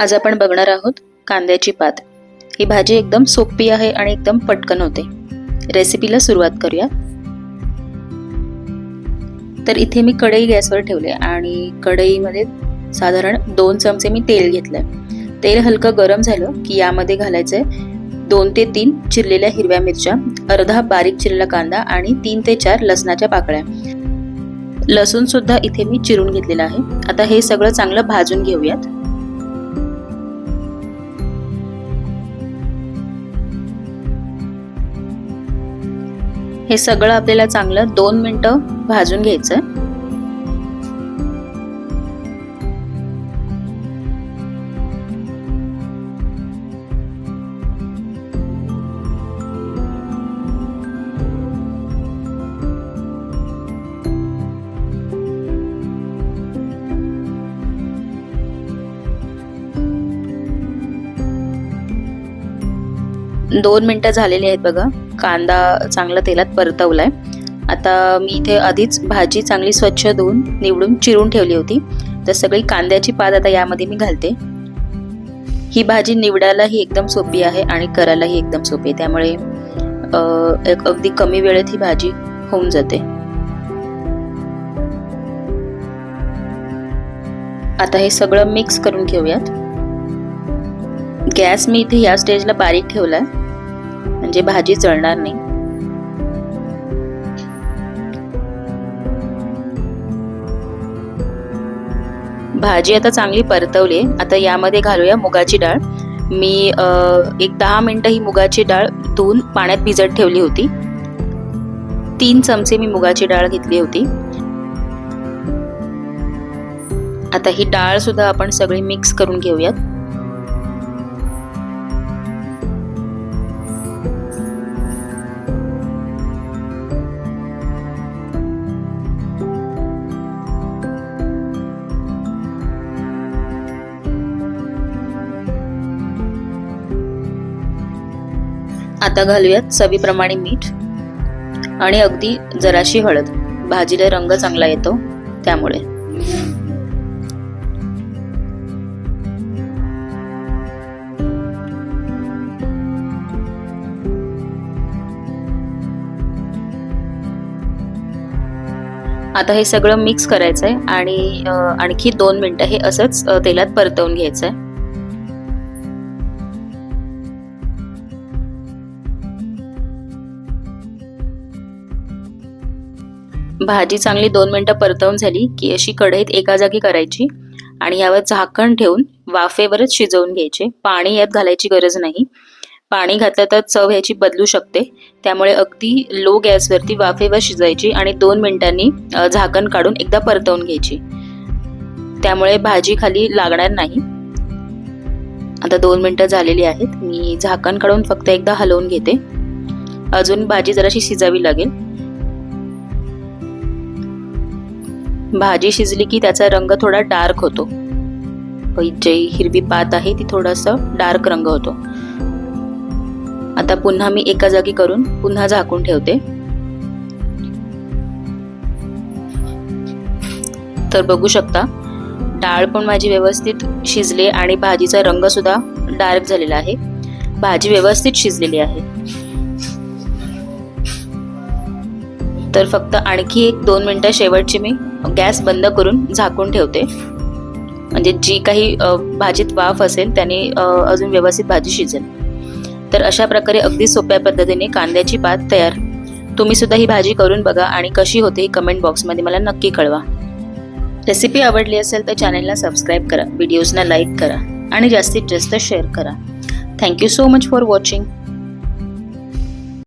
आज आपण बघणार आहोत कांद्याची पात. ही भाजी एकदम सोपी आहे आणि एकदम पटकन होते. रेसिपीला सुरुवात करूया. तर इथे मी कढई गॅसवर ठेवले आणि कढईमध्ये साधारण दोन चमचे मी तेल घेतलंय. तेल हलकं गरम झालं की यामध्ये घालायचंय दोन ते तीन चिरलेल्या हिरव्या मिरच्या अर्धा बारीक चिरलेला कांदा आणि तीन ते चार लसणाच्या पाकळ्या. लसूण सुद्धा इथे मी चिरून घेतलेला आहे. आता हे सगळं चांगलं भाजून घेऊयात. हे सगळं आपल्याला चांगलं दोन मिनटं भाजून घ्यायचं दोन मिनटं झालेली आहेत बघा. कांदा चांगला तेलात परतवला आहे आता मी इथे आधीच भाजी चांगली स्वच्छ धुवून निवडून चिरून ठेवली होती. तर सगळी कांद्याची पात आता यामध्ये मी घालते. ही भाजी निवडायलाही एकदम सोपी आहे आणि करायलाही एकदम सोपी आहे. त्यामुळे एक अगदी कमी वेळेत ही भाजी होऊन जाते. आता हे सगळं मिक्स करून घेऊयात. गॅस मी इथे या स्टेजला बारीक ठेवला आहे म्हणजे भाजी चढणार नाही. भाजी आता चांगली परतवली आता यामध्ये घालूया मुगाची डाळ. मी एक दहा मिनटं ही मुगाची डाळ धुवून पाण्यात भिजत ठेवली होती. तीन चमचे मी मुगाची डाळ घेतली होती. आता ही डाळ सुद्धा आपण सगळी मिक्स करून घेऊयात. आता घालूयात चवीप्रमाणे मीठ आणि अगदी जराशी हळद. भाजीला रंग चांगला येतो त्यामुळे. आता हे सगळं मिक्स करायचं आहे आणि आणखी दोन मिनटं हे असंच तेलात परतवून घ्यायचं आहे भाजी चांगली दोन मिनटं परतवून झाली की अशी कढईत एका जागी करायची आणि यावर झाकण ठेवून वाफेवरच शिजवून घ्यायचे. पाणी यात घालायची गरज नाही. पाणी घातलं तर चव ह्याची बदलू शकते. त्यामुळे अगदी लो गॅसवरती वाफेवर शिजायची आणि दोन मिनिटांनी झाकण काढून एकदा परतवून घ्यायची. त्यामुळे भाजी खाली लागणार नाही. आता दोन मिनटं झालेली आहेत. मी झाकण काढून फक्त एकदा हलवून घेते. अजून भाजी जराशी शिजावी लागेल. भाजी शिजली की त्याचा रंग थोडा डार्क होतो. जे हिरवी पात आहे ती थोडस डार्क रंग होतो. आता पुन्हा मी एका जागी करून पुन्हा झाकून ठेवते. तर बघू शकता डाळ पण माझी व्यवस्थित शिजली आणि भाजीचा रंग सुद्धा डार्क झालेला आहे. भाजी व्यवस्थित शिजलेली आहे. तर फक्त आणखी एक दोन मिनटं शेवटची मी गॅस बंद करून झाकून ठेवते. म्हणजे जी काही भाजीत वाफ असेल त्याने अजून व्यवस्थित भाजी शिजेल. तर अशा प्रकारे अगदी सोप्या पद्धतीने कांद्याची पात तयार. तुम्ही सुद्धा ही भाजी करून बघा आणि कशी होते ही कमेंट बॉक्समध्ये मला नक्की कळवा. रेसिपी आवडली असेल तर चॅनलला सबस्क्राईब करा व्हिडिओजना लाईक करा आणि जास्तीत जास्त शेअर करा. Thank you so much for watching